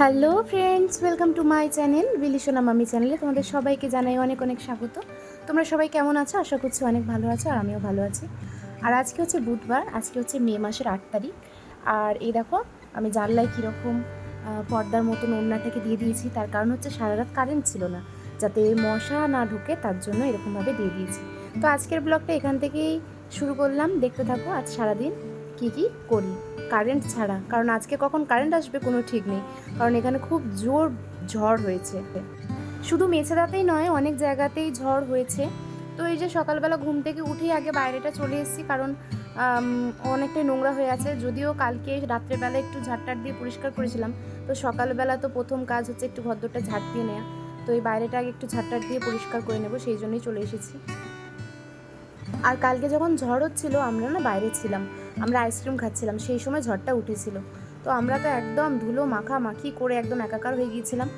Hello friends welcome to my channel বিলিশোনা মামি চ্যানেলে তোমাদের সবাইকে জানাই অনেক অনেক স্বাগত। তোমরা সবাই কেমন আছো? আশা করছি অনেক ভালো আছো আর আমিও ভালো আছি। আর আজকে হচ্ছে বুধবার, আজকে হচ্ছে মে মাসের আট তারিখ। আর এই দেখো, আমি জানলায় কীরকম পর্দার মতন ওড়নাটাকে দিয়ে দিয়েছি। তার কারণ হচ্ছে সারা রাত কারেন্ট ছিল না। যাতে মশা না ঢুকে, তার জন্য এরকমভাবে দিয়ে দিয়েছি। তো আজকের ব্লগটা এখান থেকেই শুরু করলাম। দেখতে থাকো আজ সারাদিন। কী কী করি? কারেন্ট ছাড়া। কারণ আজকে কখন কারেন্ট আসবে কোনো ঠিক নেই। কারণ এখানে খুব জোর ঝড় হয়েছে। শুধু মেছেদাতেই নয়, অনেক জায়গাতেই ঝড় হয়েছে। তো এই যে সকালবেলা ঘুম থেকে উঠেই আগে বাইরেটা চলে এসেছি। কারণ অনেকটাই নোংরা হয়ে আছে। যদিও কালকে রাত্রেবেলা একটু ঝাড়টার দিয়ে পরিষ্কার করেছিলাম। তো সকালবেলা তো প্রথম কাজ হচ্ছে একটু ভদ্রটা ঝাড় দিয়ে নেওয়া তো এই বাইরেটা আগে একটু ঝাড়টার দিয়ে পরিষ্কার করে নেব। সেই জন্যই চলে এসেছি। আর কালকে যখন ঝড় হচ্ছিল, আমরা না বাইরে ছিলাম। আমরা আইসক্রিম খাচ্ছিলাম, সেই সময় ঝড়টা উঠেছিল। তো আমরা তো একদম ধুলো মাখা মাখি করে একদম একাকার হয়ে গিয়েছিলাম।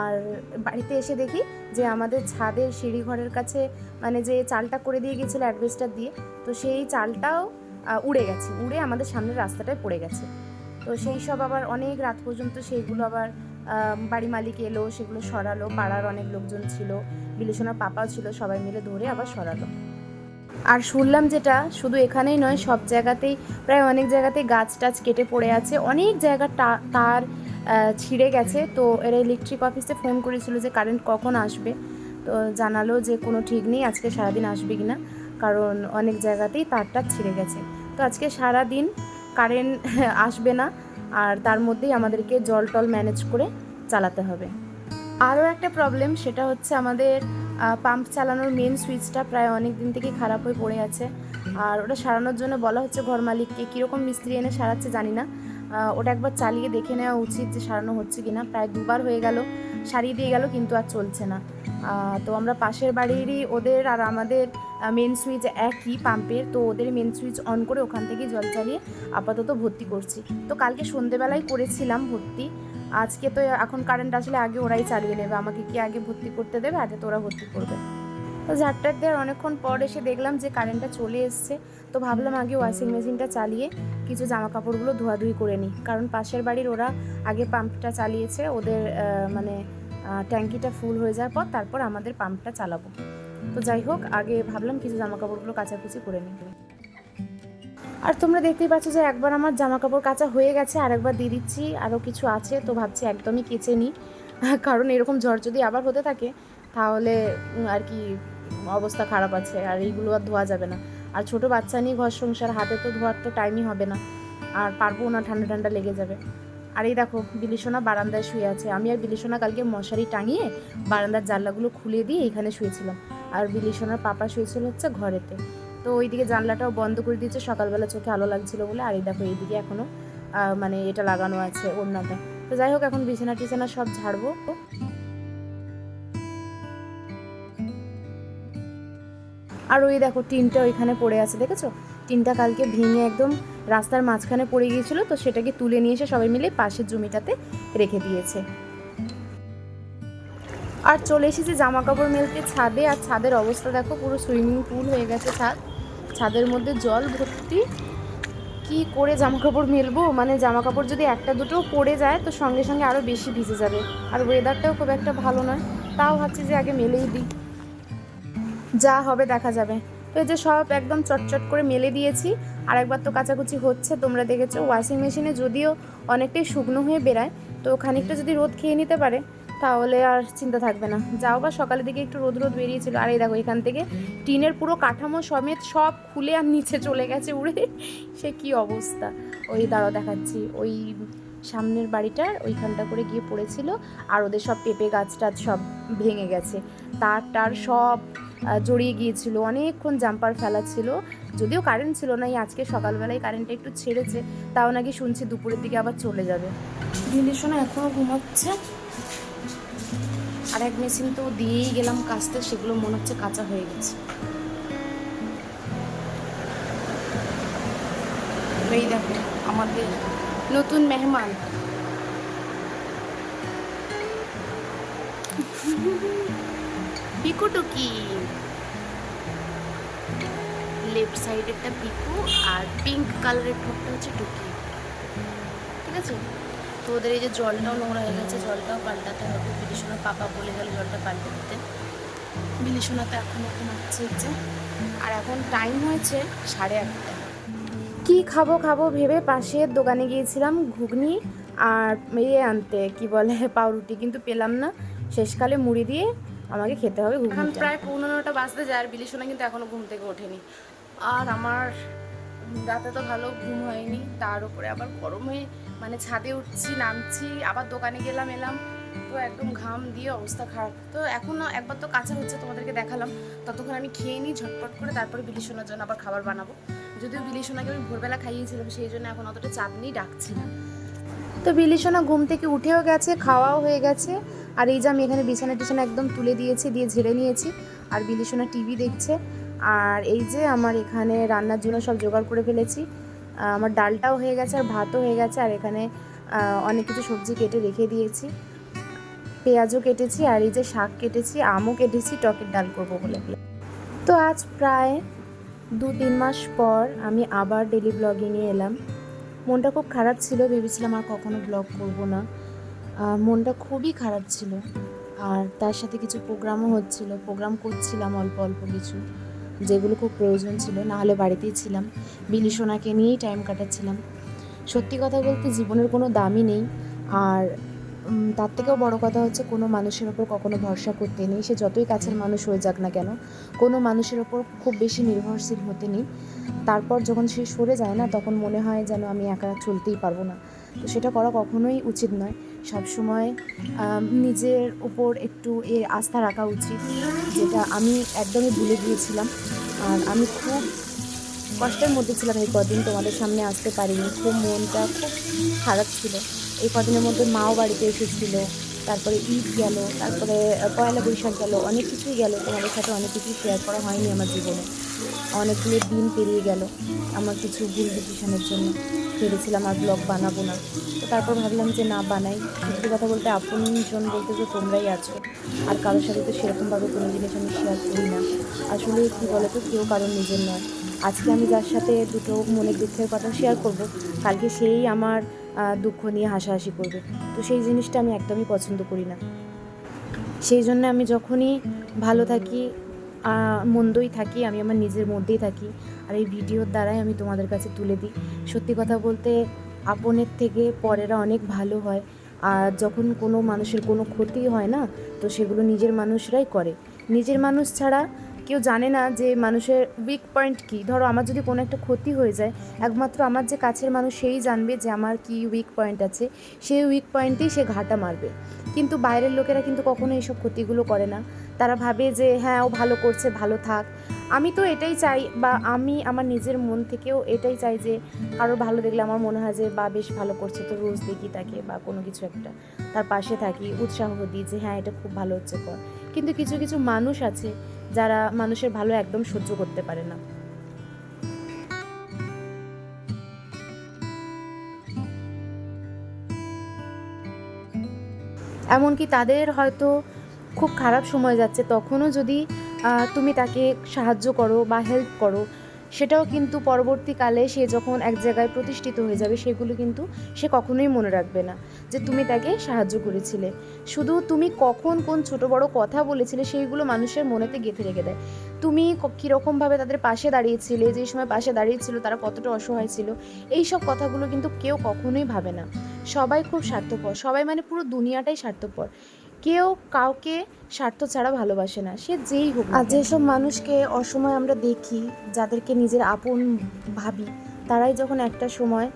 আর বাড়িতে এসে দেখি যে আমাদের ছাদের সিঁড়ি ঘরের কাছে মানে যে চালটা করে দিয়ে গিয়েছিল অ্যাডভেস্টার দিয়ে, তো সেই চালটাও উড়ে গেছে। উড়ে আমাদের সামনের রাস্তাটায় পড়ে গেছে। তো সেই সব আবার অনেক রাত পর্যন্ত সেইগুলো আবার বাড়ি মালিক এলো, সেগুলো সরালো। পাড়ার অনেক লোকজন ছিল বিলেশনার পাপাও ছিল, সবাই মিলে ধরে আবার সরালো। আর শুনলাম যেটা শুধু এখানেই নয়, সব জায়গাতেই, প্রায় অনেক জায়গাতেই গাছ টাছ কেটে পড়ে আছে। অনেক জায়গা তার ছিঁড়ে গেছে। তো এরা ইলেকট্রিক অফিসে ফোন করেছিল যে কারেন্ট কখন আসবে। তো জানালো যে কোনো ঠিক নেই, আজকে সারাদিন আসবে কি না কারণ অনেক জায়গাতেই তারটা ছিঁড়ে গেছে। তো আজকে সারাদিন কারেন্ট আসবে না। আর তার মধ্যেই আমাদেরকে জল টল ম্যানেজ করে চালাতে হবে। আরও একটা প্রবলেম সেটা হচ্ছে আমাদের পাম্প চালানোর মেন সুইচটা প্রায় অনেক দিন থেকে খারাপ হয়ে পড়ে আছে। আর ওটা সারানোর জন্য বলা হচ্ছে ঘর মালিককে। কীরকম মিস্ত্রি এনে সারাচ্ছে জানি না। ওটা একবার চালিয়ে দেখে নেওয়া উচিত যে সারানো হচ্ছে কিনা। প্রায় দুবার হয়ে গেল, সারিয়ে দিয়ে গেল, কিন্তু আর চলছে না। তো আমরা পাশের বাড়িরই ওদের আর আমাদের মেন সুইচ একই পাম্পের তো ওদের মেন সুইচ অন করে ওখান থেকেই জল চালিয়ে আপাতত ভর্তি করছি। তো কালকে সন্ধেবেলায় করেছিলাম ভর্তি। আজকে তো এখন কারেন্ট আসলে আগে ওরাই চালিয়ে নেবে, আমাকে কি আগে ভর্তি করতে দেবে? আগে তো ওরা ভর্তি করবে। তো ঝাড়টার দেওয়ার অনেকক্ষণ পর এসে দেখলাম যে কারেন্টটা চলে এসছে, তো ভাবলাম আগে ওয়াশিং মেশিনটা চালিয়ে কিছু জামা কাপড়গুলো ধোয়াধুয়ি করে নিই। কারণ পাশের বাড়ির ওরা আগে পাম্পটা চালিয়েছে, ওদের মানে ট্যাঙ্কিটা ফুল হয়ে যাওয়ার পর তারপর আমাদের পাম্পটা চালাবো। তো যাই হোক, আগে ভাবলাম কিছু জামা কাপড়গুলো কাচাকুচি করে নিই। আর তোমরা দেখতেই পাচ্ছ যে একবার আমার জামা কাপড় কাচা হয়ে গেছে আর একবার দিয়ে দিচ্ছি আরও কিছু আছে, তো ভাবছি একদমই কেচে নিই। কারণ এরকম ঝড় যদি আবার হতে থাকে, তাহলে আর কি অবস্থা খারাপ আছে, আর এইগুলো আর ধোয়া যাবে না। আর ছোট বাচ্চা নিয়ে ঘর সংসার, হাতে তো ধোয়ার তো টাইমই হবে না, আর পারব না, ঠান্ডা ঠান্ডা লেগে যাবে। আর এই দেখো, বিলিসোনা বারান্দায় শুয়ে আছে। আমি আর বিলিসোনা কালকে মশারি টাঙিয়ে বারান্দার জানলাগুলো খুলে দিয়ে এখানে শুয়েছিলাম। আর বিলিসোনার পাপা শুয়েছিল হচ্ছে ঘরেতে। তো ওইদিকে জানলাটাও বন্ধ করে দিয়েছে। সকালবেলা চোখে আলো লাগছিল বলে। আর এই দেখো, এইদিকে এখনও মানে এটা লাগানো আছে ওড়নাটা। তো যাই হোক, এখন বিছানা টিছানা সব ঝাড়বো। আর ওই দেখো, টিনটা ওইখানে পড়ে আছে, দেখেছ? টিনটা কালকে ভেঙে একদম রাস্তার মাঝখানে পড়ে গিয়েছিল, তো সেটাকে তুলে নিয়ে এসে সবাই মিলে পাশের জমিটাতে রেখে দিয়েছে। আর চলে এসেছি জামা কাপড় মেলতে ছাদে। আর ছাদের অবস্থা দেখো, পুরো সুইমিং পুল হয়ে গেছে ছাদ। ছাদের মধ্যে জল ভর্তি। কি করে জামা কাপড় মেলবো? মানে জামা কাপড় যদি একটা দুটো পড়ে যায়, তো সঙ্গে সঙ্গে আরও বেশি ভিজে যাবে। আর ওয়েদারটাও খুব একটা ভালো নয়। তাও ভাবছি যে আগে মেলেই দিই। যা হবে দেখা যাবে। তো এই যে সব একদম চটচট করে মেলে দিয়েছি। আর একবার তো কাচাকুচি হচ্ছে, তোমরা দেখেছ। ওয়াশিং মেশিনে যদিও অনেকটাই শুকনো হয়ে বেরায় তো খানিকটা যদি রোদ খেয়ে নিতে পারে তাহলে আর চিন্তা থাকবে না। যাও বা সকালের দিকে একটু রোদ রোদ বেরিয়েছিল। আর এই দেখো, এখান থেকে টিনের পুরো কাঠামো সমেত সব খুলে আর নিচে চলে গেছে উড়ে। সে কি অবস্থা? ওই দাঁড়াও, দেখাচ্ছি। ওই সামনের বাড়িটার ওইখানটা করে গিয়ে পড়েছিল আর ওদের সব পেঁপে গাছ টাছ সব ভেঙে গেছে। তার টার সব জড়িয়ে গিয়েছিল। অনেকক্ষণ জাম্পার ফেলা ছিল। যদিও কারেন্ট ছিল না, এই আজকে সকালবেলায় কারেন্টটা একটু ছেড়েছে, তাও নাকি শুনছি দুপুরের দিকে আবার চলে যাবে। দিল্লির শোনা এখনও ঘুমাচ্ছে? আর এক মেশিন তো দিয়েই গেলাম কাচতে সেগুলো মনে হচ্ছে কাঁচা হয়ে গেছে। এই দেখো, আমাদের নতুন মেহমান। পিকু টুকি লেফট সাইডেরটা পিকু আর পিঙ্ক কালারের ঠোঁটটা হচ্ছে টুকি। ঠিক আছে? তো ওদের এই যে জলটাও নোংরা হয়ে গেছে জলটাও পাল্টাতে হবে। বিলিশোনার পাপা বলে গেল জলটা পাল্টে দিতে। বিলিশোনা তো এখন এখন হচ্ছে। এই যে আর এখন টাইম হয়েছে সাড়ে আটটা কি খাব খাব ভেবে পাশের দোকানে গিয়েছিলাম ঘুগনি আর ইয়ে আনতে কি বলে পাউরুটি। কিন্তু পেলাম না। শেষকালে মুড়ি দিয়ে আমাকে খেতে হবে ঘুগনি প্রায় পনেরোটা বাজতে যায় আর বিলিশোনা কিন্তু এখনও ঘুম থেকে ওঠেনি। আর আমার রাতে তো ভালো ঘুম হয়নি। তার উপরে আবার গরমে মানে ছাদে উঠছি, নামছি, আবার দোকানে গেলাম, এলাম। তো একদম ঘাম দিয়ে অবস্থা খারাপ। তো এখন একবার তো কাঁচা হচ্ছে, তোমাদেরকে দেখালাম। ততক্ষণ আমি খেয়ে নিই, ঝটপট করে তারপরে বিলিশোনার জন্য আবার খাবার বানাবো। যদিও বিলিশোনাকে আমি ভোরবেলা খাইয়েছিলাম, সেই জন্য এখন অতটা চাপ নেই ডাকছি না। তো বিলিশোনা ঘুম থেকে উঠেও গেছে, খাওয়াও হয়ে গেছে। আর এই যে আমি এখানে বিছানা টিছানা একদম তুলে দিয়েছি, দিয়ে ঝেড়ে নিয়েছি। আর বিলিশোনা টিভি দেখছে। আর এই যে আমার এখানে রান্নার জন্য সব জোগাড় করে ফেলেছি। আমার ডালটাও হয়ে গেছে আর ভাতও হয়ে গেছে আর এখানে অনেক কিছু সবজি কেটে রেখে দিয়েছি। পেঁয়াজও কেটেছি আর এই যে শাক কেটেছি, আমও কেটেছি, টকের ডাল করব বলে। তো আজ প্রায় দু তিন মাস পর আমি আবার ডেলি ব্লগিংয়ে এলাম। মনটা খুব খারাপ ছিল, ভেবেছিলাম আর কখনো ব্লগ করব না। মনটা খুবই খারাপ ছিল। আর তার সাথে কিছু প্রোগ্রামও হচ্ছিল। প্রোগ্রাম করছিলাম অল্প অল্প কিছু। যেগুলো খুব প্রয়োজন ছিল না হলে বাড়িতেই ছিলাম। বিলি সোনাকে নিয়েই টাইম কাটাচ্ছিলাম। সত্যি কথা বলতে জীবনের কোনো দামই নেই। আর তার থেকেও বড় কথা হচ্ছে কোনো মানুষের ওপর কখনো ভরসা করতে নেই। সে যতই কাছের মানুষ হয়ে যাক না কেন, কোনো মানুষের ওপর খুব বেশি নির্ভরশীল হতে নেই। তারপর যখন সে সরে যায় না, তখন মনে হয় যেন আমি একা চলতেই পারব না। তো সেটা করা কখনোই উচিত নয়। সবসময় নিজের উপর একটু এ আস্থা রাখা উচিত, যেটা আমি একদমই ভুলে গিয়েছিলাম। আর আমি খুব কষ্টের মধ্যে ছিলাম এই কদিন, তোমাদের সামনে আসতে পারিনি। খুব মনটা খুব খারাপ ছিল। এই কদিনের মধ্যে মাও বাড়িতে এসেছিল, তারপরে ঈদ গেল, তারপরে পয়লা বৈশাখ গেল, অনেক কিছুই গেল। তোমাদের সাথে অনেক কিছুই শেয়ার করা হয়নি আমার জীবনে। অনেকগুলো দিন পেরিয়ে গেল আমার কিছু ভুল ডিসিশনের জন্য। ভেবেছিলাম আর ব্লগ বানাবো না। তো তারপর ভাবলাম যে না, বানাই। সত্যি কথা বলতে আপনজন বলতে যে তোমরাই আছো। আর কারোর সাথে তো সেরকমভাবে কোনো জিনিস আমি শেয়ার করি না। আসলে কী বলো তো কেউ কারোর নিজের নয়। আজকে আমি যার সাথে দুটো মনের দুঃখের কথা শেয়ার করব, কালকে সেই আমার দুঃখ নিয়ে হাসাহাসি করবে। তো সেই জিনিসটা আমি একদমই পছন্দ করি না। সেই জন্য আমি যখনই ভালো থাকি মন্দই থাকি, আমি আমার নিজের মধ্যেই থাকি আর এই ভিডিওর দ্বারাই আমি তোমাদের কাছে তুলে দিই। সত্যি কথা বলতে, আপনের থেকে পরেরা অনেক ভালো হয়। আর যখন কোনো মানুষের কোনো ক্ষতি হয় না, তো সেগুলো নিজের মানুষরাই করে। নিজের মানুষ ছাড়া কেউ জানে না যে মানুষের উইক পয়েন্ট কী। ধরো, আমার যদি কোনো একটা ক্ষতি হয়ে যায়, একমাত্র আমার যে কাছের মানুষ সেই জানবে যে আমার কী উইক পয়েন্ট আছে। সেই উইক পয়েন্টেই সে ঘাটা মারবে। কিন্তু বাইরের লোকেরা কিন্তু কখনো এইসব ক্ষতিগুলো করে না। তারা ভাবে যে হ্যাঁ ও ভালো করছে, ভালো থাক। আমি তো এটাই চাই বা আমি আমার নিজের মন থেকেও এটাই চাই যে কারও ভালো দেখলে আমার মনে হয় যে, বা, বেশ ভালো করছে তো রোজ দেখি তাকে বা কোনো কিছু একটা। তার পাশে থাকি, উৎসাহ দিই যে হ্যাঁ এটা খুব ভালো হচ্ছে, কর। কিন্তু কিছু কিছু মানুষ আছে যারা মানুষের ভালো একদম সহ্য করতে পারে না। এমনকি তাদের হয়তো খুব খারাপ সময় যাচ্ছে, তখনও যদি তুমি তাকে সাহায্য করো বা হেল্প করো, সেটাও কিন্তু পরবর্তীকালে সে যখন এক জায়গায় প্রতিষ্ঠিত হয়ে যাবে, সেগুলো কিন্তু সে কখনোই মনে রাখবে না যে তুমি তাকে সাহায্য করেছিলে। শুধু তুমি কখন কোন ছোট বড় কথা বলেছিলে, সেইগুলো মানুষের মনেতে গেঁথে রেখে দেয়। তুমি কীরকমভাবে তাদের পাশে দাঁড়িয়েছিলে, যে সময় পাশে দাঁড়িয়েছিল তারা কতটা অসহায় ছিল এই সব কথাগুলো কিন্তু কেউ কখনোই ভাবে না। সবাই খুব স্বার্থপর, সবাই মানে পুরো দুনিয়াটাই স্বার্থপর। কেউ কাউকে স্বার্থ ছাড়া ভালোবাসে না সে যেই হোক আর যেসব মানুষকে অসময় আমরা দেখি যাদেরকে নিজের আপন ভাবি তারাই যখন একটা সময়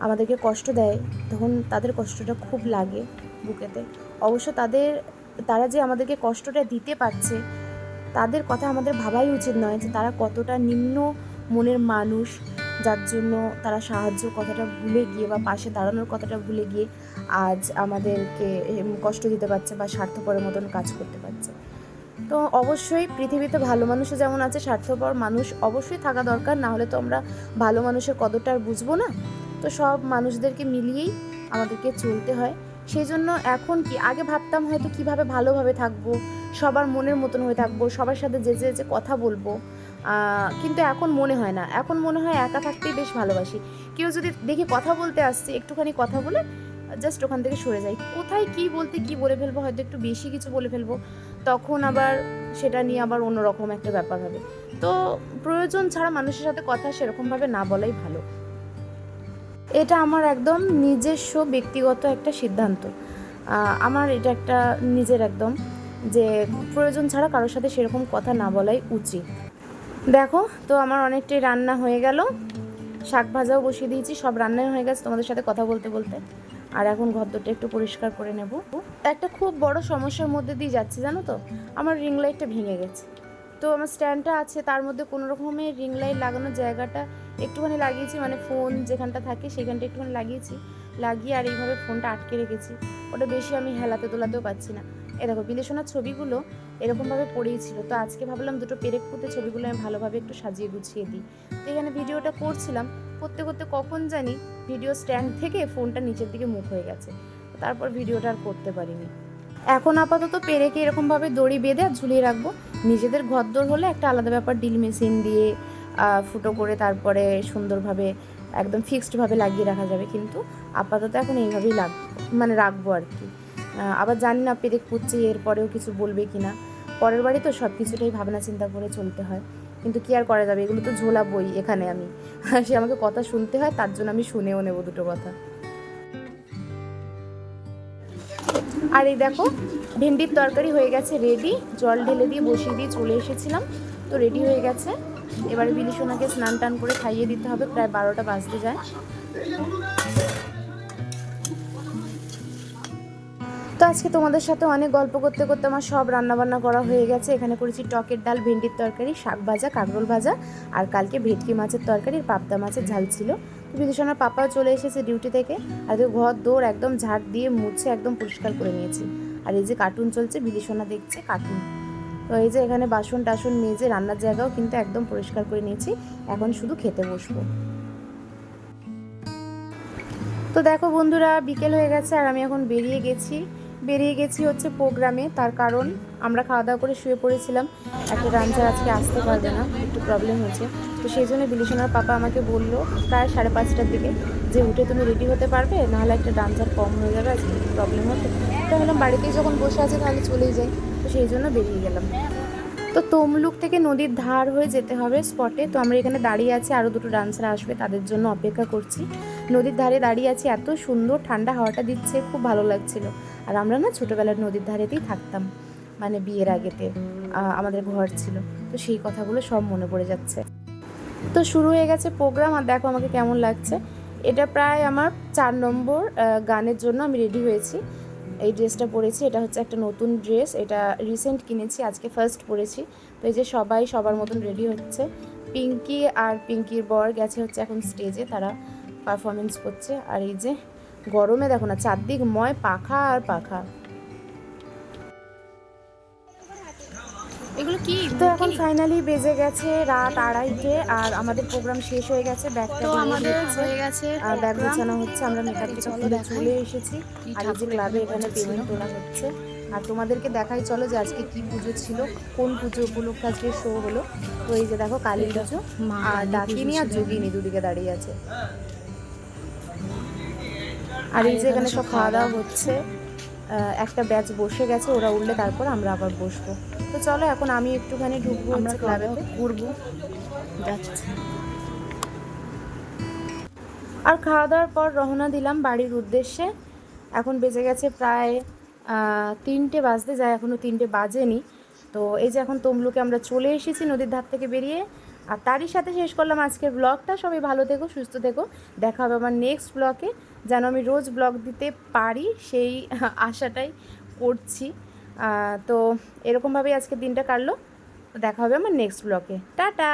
আমাদেরকে কষ্ট দেয় তখন তাদের কষ্টটা খুব লাগে বুকেতে। অবশ্য তাদের তারা যে আমাদেরকে কষ্টটা দিতে পারছে তাদের কথা আমাদের ভাবাই উচিত নয় যে তারা কতটা নিম্ন মনের মানুষ যার জন্য তারা সাহায্য কথাটা ভুলে গিয়ে বা পাশে দাঁড়ানোর কথাটা ভুলে গিয়ে আজ আমাদেরকে কষ্ট দিতে পারছে বা স্বার্থপরের মতন কাজ করতে পারছে। তো অবশ্যই পৃথিবীতে ভালো মানুষও যেমন আছে, স্বার্থপর মানুষ অবশ্যই থাকা দরকার, না হলে তো আমরা ভালো মানুষের কদরটা আর বুঝব না। তো সব মানুষদেরকে মিলিয়েই আমাদেরকে চলতে হয়। সেই জন্য এখন কি, আগে ভাবতাম হয়তো কীভাবে ভালোভাবে থাকব, সবার মনের মতন হয়ে থাকব, সবার সাথে যে যে কথা বলব কিন্তু এখন মনে হয় না। এখন মনে হয় একা থাকতেই বেশ ভালোবাসি। কেউ যদি দেখি কথা বলতে আসছে, একটুখানি কথা বলে জাস্ট ওখান থেকে সরে যাই। কোথায় কি বলতে কি বলে ফেলব, হয়তো একটু বেশি কিছু বলে ফেলব, তখন আবার সেটা নিয়ে আবার অন্যরকম একটা ব্যাপার হবে। তো প্রয়োজন ছাড়া মানুষের সাথে কথা সেরকমভাবে না বলাই ভালো। এটা আমার একদম নিজস্ব, ব্যক্তিগত একটা সিদ্ধান্ত। আমার এটা একটা নিজের একদম যে প্রয়োজন ছাড়া কারোর সাথে সেরকম কথা না বলাই উচিত। দেখো, তো আমার অনেকটাই রান্না হয়ে গেল। শাক ভাজাও বসিয়ে দিয়েছি, সব রান্নাই হয়ে গেছে, তোমাদের সাথে কথা বলতে বলতে। আর এখন ঘরদোরটা একটু পরিষ্কার করে নেব। একটা খুব বড় সমস্যার মধ্যে দিয়ে যাচ্ছি, জানো তো? আমার রিং লাইটটা ভেঙে গেছে। তো আমার স্ট্যান্ডটা আছে, তার মধ্যে কোনো রকমের রিং লাইট লাগানোর জায়গাটা একটুখানি লাগিয়েছি মানে ফোন যেখানটা থাকে সেখানটা একটুখানি লাগিয়েছি। লাগিয়ে আর এইভাবে ফোনটা আটকে রেখেছি। ওটা বেশি আমি হেলাতে তোলাতেও পাচ্ছি না। এ দেখো বিলেশনার ছবিগুলো এরকমভাবে পড়েই ছিল। তো আজকে ভাবলাম দুটো পেরেক পুঁতে ছবিগুলো আমি ভালোভাবে একটু সাজিয়ে গুছিয়ে দিই। তো এখানে ভিডিওটা করছিলাম, করতে করতে কখন জানি ভিডিও স্ট্যান্ড থেকে ফোনটা নিচের দিকে মুখ হয়ে গেছে। তারপর ভিডিওটা আর করতে পারিনি। এখন আপাতত পেরেকে এরকমভাবে দড়ি বেঁধে আর ঝুলিয়ে রাখব। নিজেদের ঘরদোর হলে একটা আলাদা ব্যাপার, ডিল মেশিন দিয়ে ফুটো করে তারপরে সুন্দরভাবে একদম ফিক্সডভাবে লাগিয়ে রাখা যাবে। কিন্তু আপাতত এখন এইভাবেই লাগ মানে রাখব আর কি। আবার জানি না পেরেক পুচ্ছি, এরপরেও কিছু বলবে কি না পরের বাড়ি তো সব কিছুটাই ভাবনা চিন্তা করে চলতে হয়। কিন্তু কি আর করা যাবে? এগুলো তো ঝোলা বই এখানে আমি। সে আমাকে কথা শুনতে হয়, তার জন্য আমি শুনেও নেব দুটো কথা। আর এই দেখো, ভেন্ডির তরকারি হয়ে গেছে রেডি জল ঢেলে দিয়ে বসিয়ে দিয়ে চলে এসেছিলাম। তো রেডি হয়ে গেছে। এবারে বিলিসোনাকে স্নান টান করে খাইয়ে দিতে হবে। প্রায় বারোটা বাজতে যায়। তো আজকে তোমাদের সাথে অনেক গল্প করতে করতে আমার সব রান্নাবান্না করা হয়ে গেছে। এখানে করেছি টকের ডাল, ভেন্ডির তরকারি, শাক ভাজা, কাঁকরোল ভাজা আর কালকে ভেটকি মাছের তরকারি, পাবদা মাছের ঝাল ছিল। বিদূষণার পাপাও চলে এসেছে ডিউটি থেকে। আর ঘর দৌড় একদম ঝাড় দিয়ে মুছে একদম পরিষ্কার করে নিয়েছি। আর এই যে কার্টুন চলছে, বিদূষণা দেখছে কার্টুন তো এই যে এখানে বাসন টাসন মেজে রান্নার জায়গাও কিন্তু একদম পরিষ্কার করে নিয়েছি। এখন শুধু খেতে বসবো। তো দেখো বন্ধুরা, বিকেল হয়ে গেছে আর আমি এখন বেরিয়ে গেছি। বেরিয়ে গেছি হচ্ছে প্রোগ্রামে, তার কারণ আমরা খাওয়া দাওয়া করে শুয়ে পড়েছিলাম। একটা ডান্সার আজকে আসতে পারবে না, একটু প্রবলেম হয়েছে। তো সেই জন্য বিলিশনার পাপা আমাকে বলল প্রায় সাড়ে পাঁচটার দিকে যে, উঠে তুমি রেডি হতে পারবে? নাহলে একটা ডান্সার কম হয়ে যাবে, আজকে একটু প্রবলেম হবে তো ভাবলাম বাড়িতেই যখন বসে আছে, তাহলে চলেই যাই। তো সেই জন্য বেরিয়ে গেলাম। তো তমলুক থেকে নদীর ধার হয়ে যেতে হবে স্পটে তো আমরা এখানে দাঁড়িয়ে আছি আরও দুটো ডান্সার আসবে, তাদের জন্য অপেক্ষা করছি। নদীর ধারে দাঁড়িয়ে আছি, এত সুন্দর ঠান্ডা হাওয়াটা দিচ্ছে, খুব ভালো লাগছিল। আর আমরা না ছোটোবেলার নদীর ধারেতেই থাকতাম মানে বিয়ের আগেতে আমাদের ঘর ছিল। তো সেই কথাগুলো সব মনে পড়ে যাচ্ছে। তো শুরু হয়ে গেছে প্রোগ্রাম, আর দেখো আমাকে কেমন লাগছে। এটা প্রায় আমার চার নম্বর গানের জন্য আমি রেডি হয়েছি। এই ড্রেসটা পরেছি, এটা হচ্ছে একটা নতুন ড্রেস, এটা রিসেন্ট কিনেছি, আজকে ফার্স্ট পরেছি। তো এই যে সবাই সবার মতন রেডি হচ্ছে। পিঙ্কি আর পিঙ্কির বর গেছে হচ্ছে এখন স্টেজে, তারা পারফরমেন্স করছে। আর এই যে গরমে দেখো না চারদিক ময় পাখা আর পাখা। এগুলো কি? তো এখন ফাইনালি বেজে গেছে রাত আড়াইটে আর আমাদের প্রোগ্রাম শেষ হয়ে গেছে ব্যাগটা আমাদের হয়ে গেছে আর ব্যাগ। গোছানো হচ্ছে আমরা মেকআপ টেকআপ চলো চলে এসেছি। আর এই যে ক্লাবে এখানে। পেমেন্ট তোলা হচ্ছে। আর তোমাদেরকে দেখাই চলো যে আজকে কি পুজো ছিল কোন পুজো উপলক্ষে আজকে শো হলো। তো এই যে দেখো কালী পুজো আর ডাকিনি আর যোগিনী দুদিকে দাঁড়িয়ে আছে। আর এই যে এখানে সব খাওয়া দাওয়া হচ্ছে একটা ব্যাচ বসে গেছে ওরা উঠলে তারপর আমরা আবার বসবো। তো চলো এখন আমি একটুখানি ঢুকবো আমরা ক্লাবে ঘুরবো যাচ্ছি। আর খাওয়া দাওয়ার পর রওনা দিলাম বাড়ির উদ্দেশ্যে। এখন বেজে গেছে প্রায় তিনটে বাজতে যায় এখনও তিনটে বাজেনি। তো এই যে এখন তমলুকে আমরা চলে এসেছি নদীর ধার থেকে বেরিয়ে। আর তারই সাথে শেষ করলাম আজকের ব্লগটা সবাই ভালো থেকো সুস্থ থেকো। দেখা হবে আমার নেক্সট ব্লগে যেন আমি রোজ ব্লগ দিতে পারি, সেই আশাটাই করছি। তো এরকমভাবেই আজকে দিনটা কাটলো। দেখা হবে আমার নেক্সট ব্লগে টাটা!